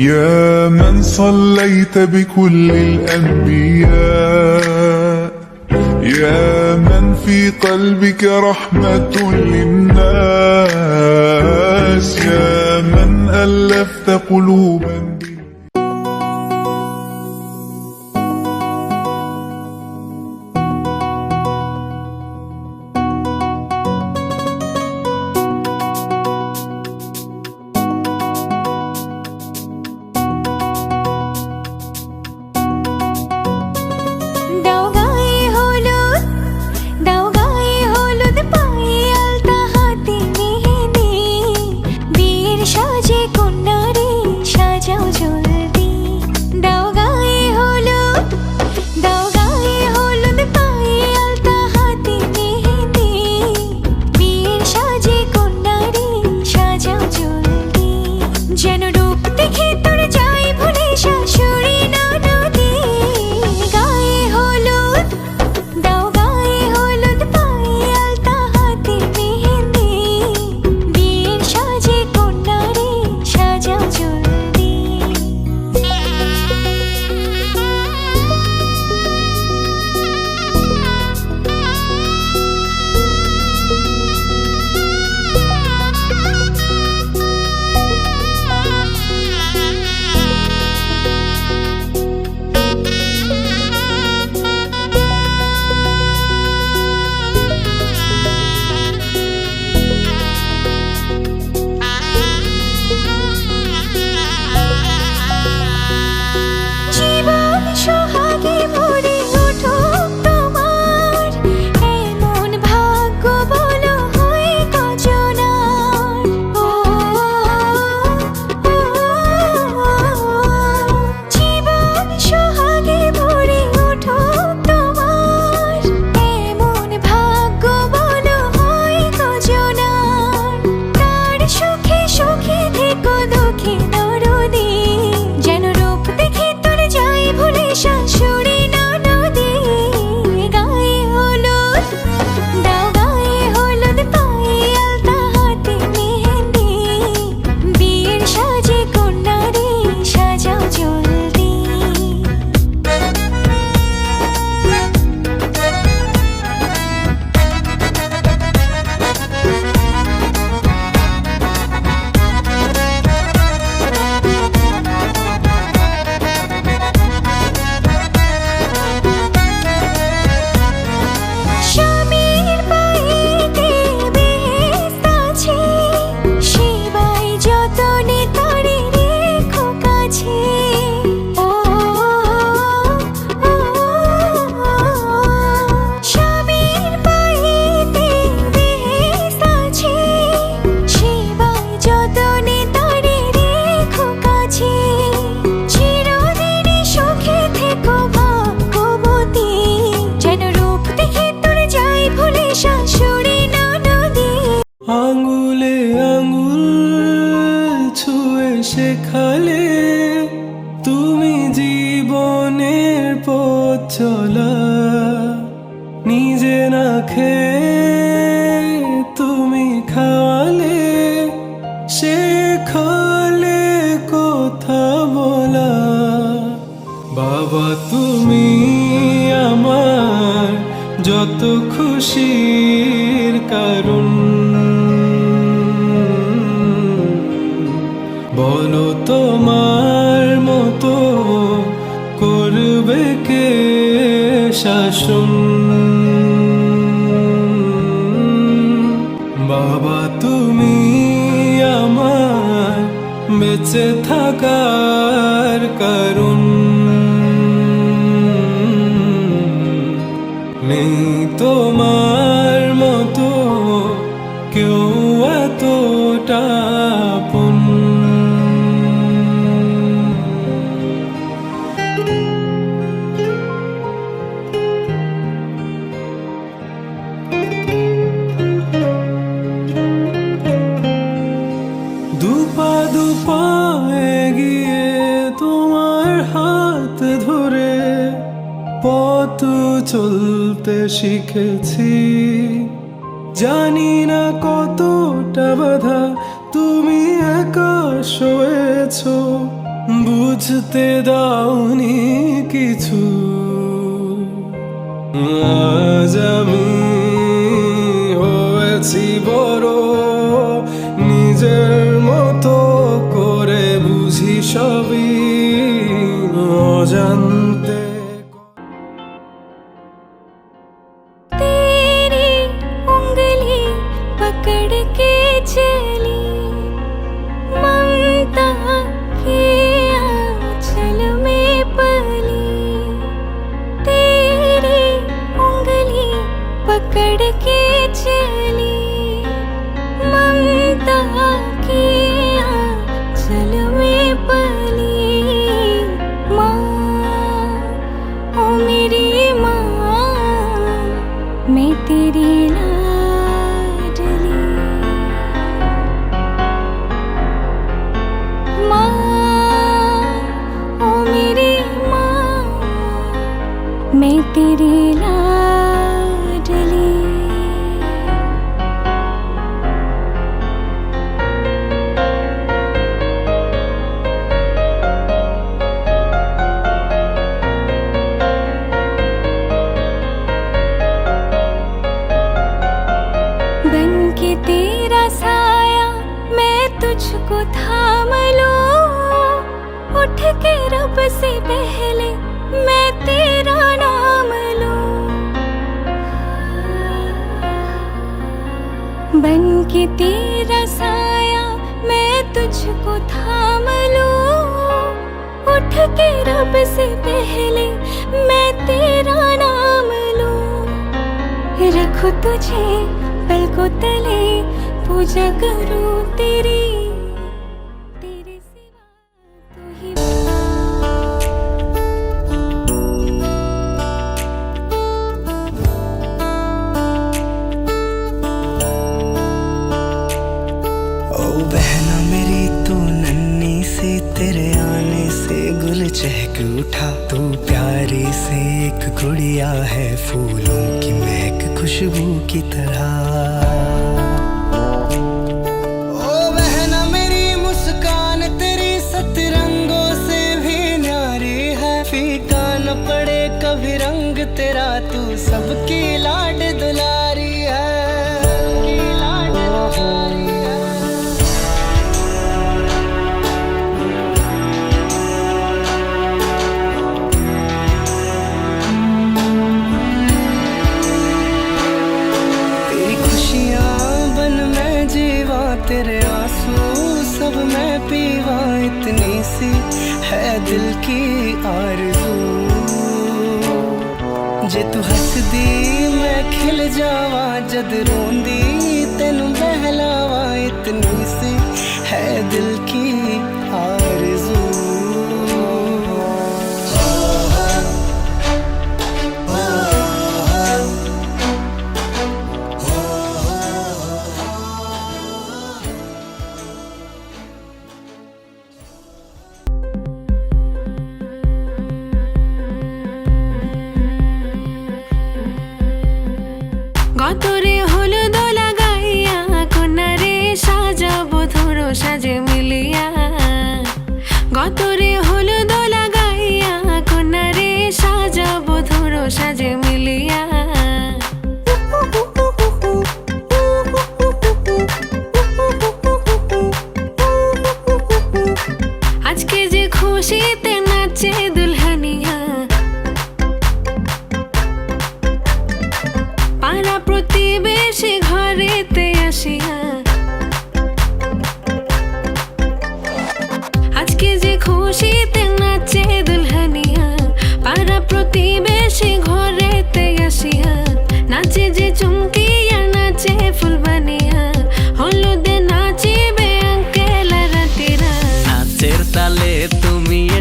يا من صليت بكل الأنبياء يا من في قلبك رحمة للناس يا من ألفت قلوبا আমার মতো করবে কে শাসন? বাবা তুমি আমার বেঁচে থাকার কারণ। পথ চলতে শিখেছি। জানি না কতটা বাধা তুমি একা শোয়েছ বুঝতে দাওনি কিছু। আজ আমি হয়েছি বড়, নিজের মতো করে বুঝি সবই। बन के तेरा साया मैं तुझको थाम लू। उठ के रब से पहले मैं तेरा नाम लू। रखो तुझे पल को तले, पूजा करूँ तेरी। प्यारी से एक गुड़िया है फूलों की महक खुशबू की तरह। ਜਾਵਾਂ ਜਦ ਰੋਂਦੀ ਤੈਨੂੰ ਬਹਿਲਾਵਾਂ ਇਤਨੀ ਸੀ ਹੈ ਦਿਲ খুশিতে নাচে দুলহানিয়া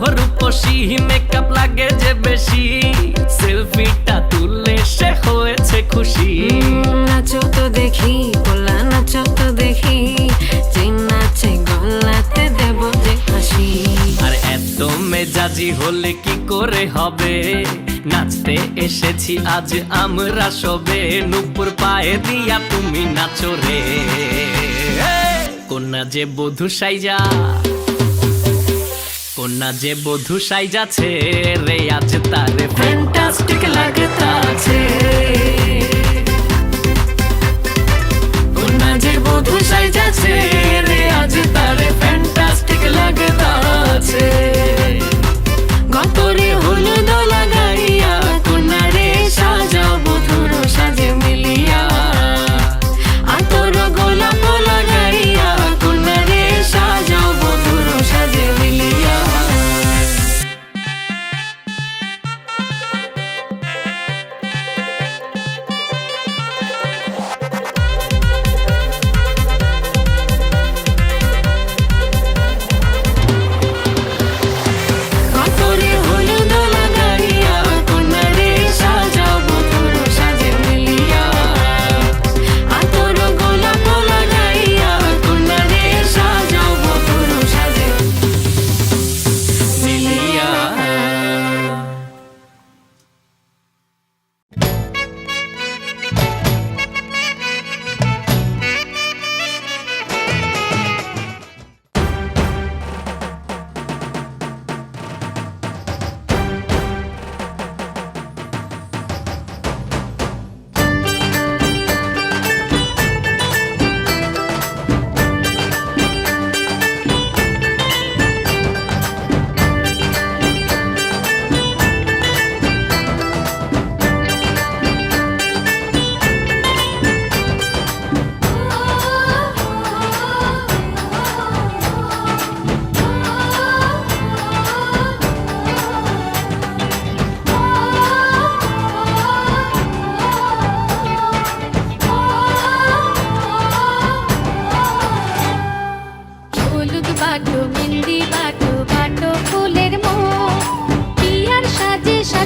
রূপসী মেকআপ লাগে যে বেশি। সেলফিটা তুললে সে হয়েছে খুশি। নাচো তো দেখি পোলা নাচো তো দেখি। যে নাচে গলাতে দেব যে হাসি। আর এত মেজাজি হলে কি করে হবে? নাচতে এসেছি আজ আমরা সবে। নুপুর পায়ে দিয়া তুমি নাচো রে। কন্যা যে বধু সাইজা। কন্যা যে বধু সাইজাছে রে আছে তারে ফ্যান্টাস্টিক লাগতাছে। কন্যা যে বধু সাইজাছে রে, আজ তারে ফ্যান্টাস্টিক লাগতাছে। গতরে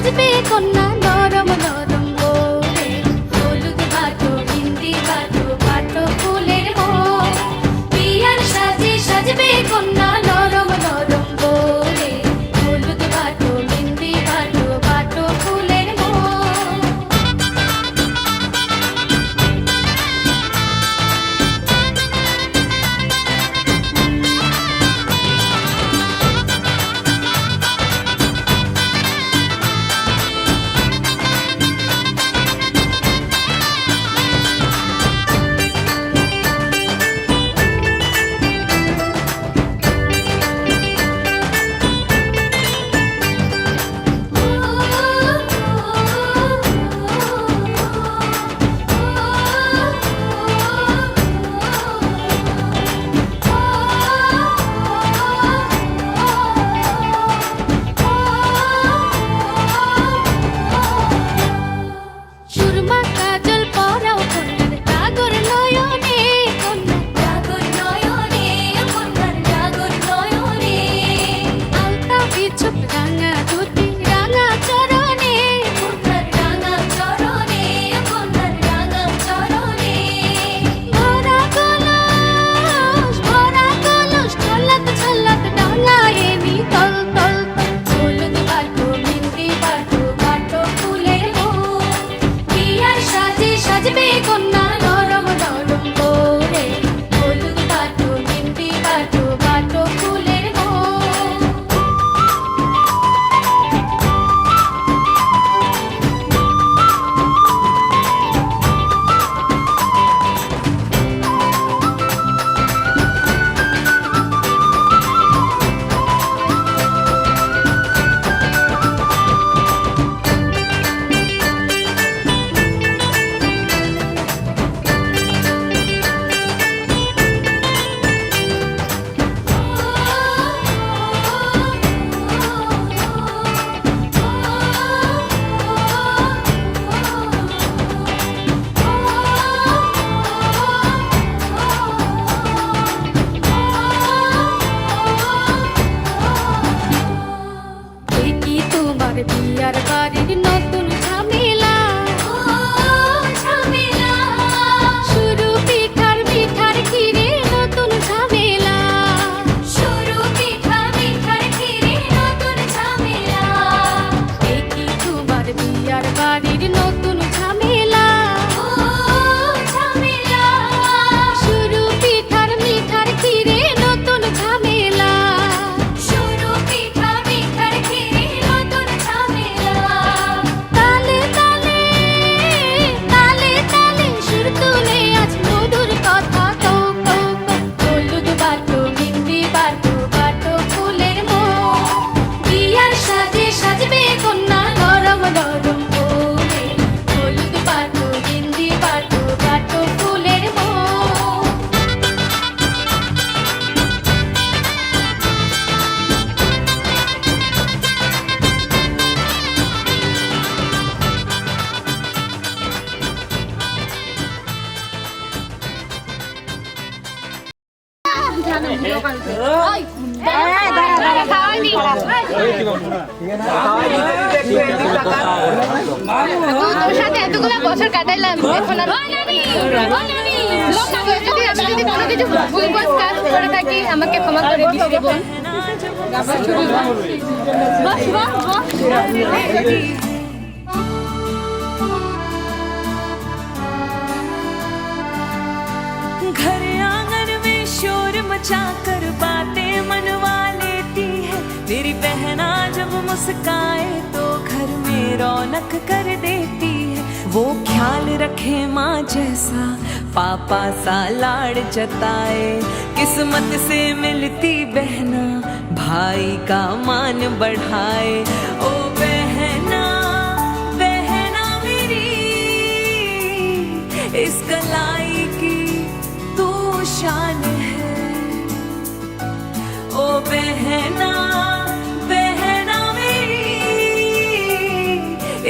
จะเป็นคนนั้น मचा कर बातें मनवा लेती है। मेरी बहना जब मुस्काए तो घर में रौनक कर देती है। वो ख्याल रखे माँ जैसा, पापा सा लाड़ जताए। किस्मत से मिलती बहना, भाई का मान बढ़ाए। बहना बहना मेरी।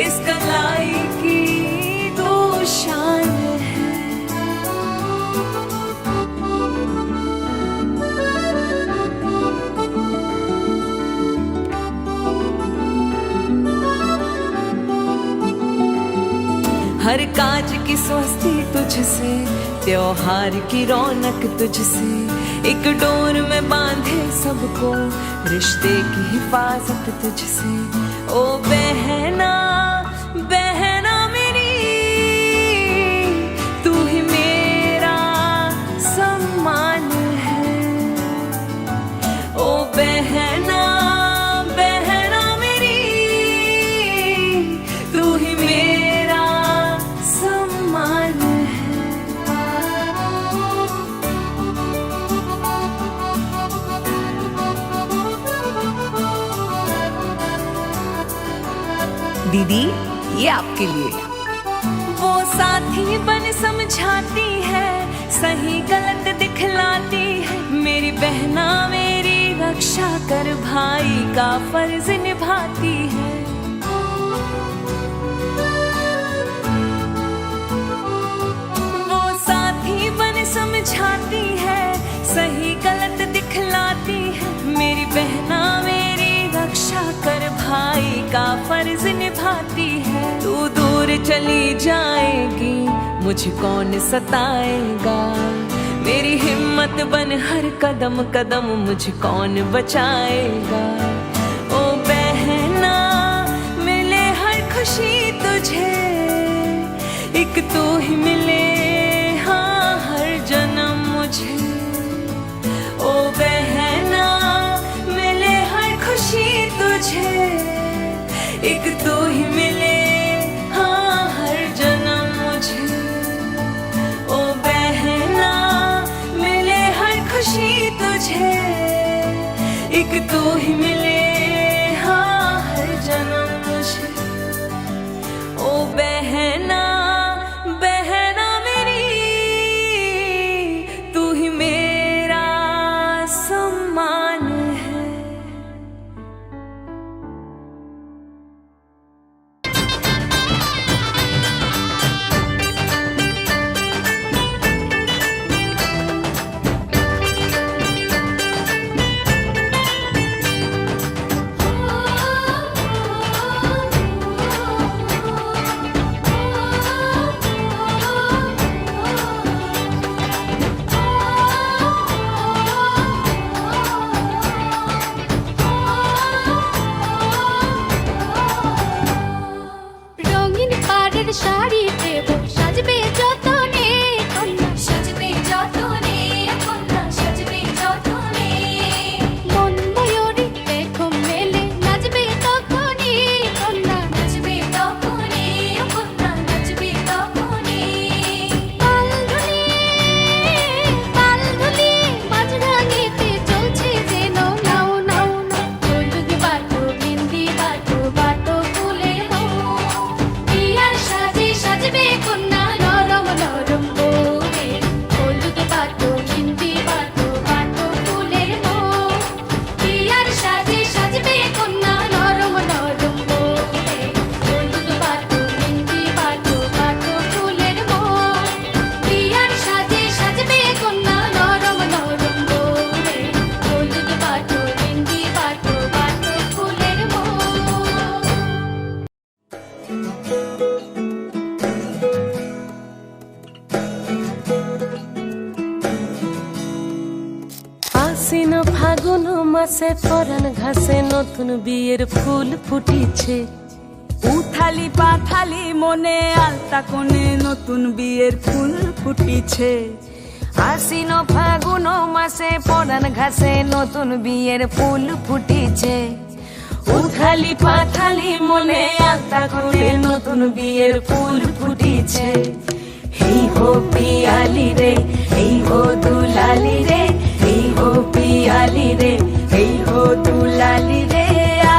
इस कलाई की तू शान हर काज की स्वस्ति तुझसे, त्योहार की रौनक तुझसे। एक डोर में बांधे सबको रिश्ते की हिफाजत तुझसे। ओ बहना दीदी, ये आपके लिए। वो साथी बन समझाती है, सही गलत दिखलाती है। मेरी बहना मेरी रक्षा कर, भाई का फ़र्ज़ निभाती है। वो साथी बन समझाती है फ़र्ज़ निभाती है। तू दूर चली जाएगी, मुझे कौन सताएगा? मेरी हिम्मत बन हर कदम कदम मुझे कौन बचाएगा? ओ बहना, मिले हर खुशी तुझे, एक तू ही मिले ruhimi নতুন বিয়ের ফুল ফুটিছে। উথালি পাথালি মনে আলতা কোণে নতুন বিয়ের ফুল ফুটিছে। আশ্বিন ফাগুন মাসে পরান ঘাসে নতুন বিয়ের ফুল ফুটিছে। উথালি পাথালি মনে আলতা কোণে নতুন বিয়ের ফুল ফুটিছে। হেই হো পিয়ালি রে হেই হো দুলালি রে হেই হো পিয়ালি রে হেই হো দুলালি রে।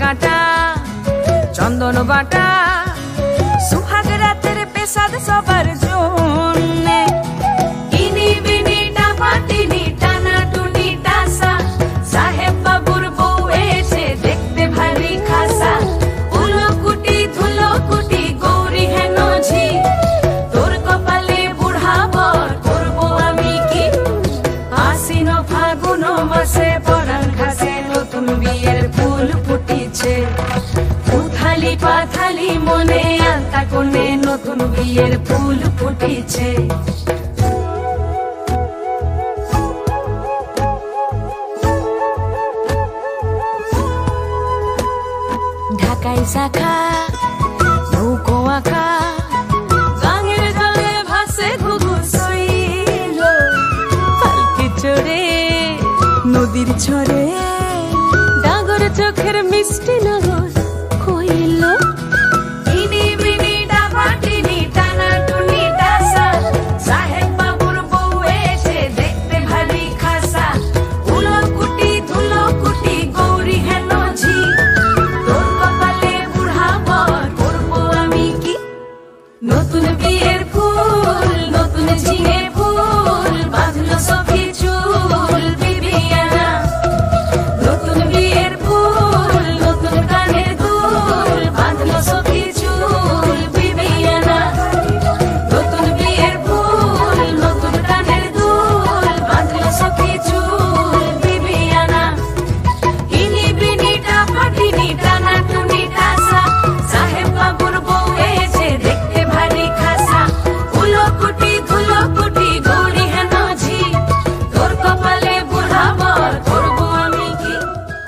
কাটা চন্দন বাটা সুহাগ রাতের পেশাদ সবার মনে আলতা কোণে নতুন বিয়ের ফুল ফুটিছে। ঢাকাই শাখা, নৌকো আঁকা, গাঙের জলে ভাসে ঘুঘু চড়ে, নদীর ঝরে ডাগর চোখের মিষ্টি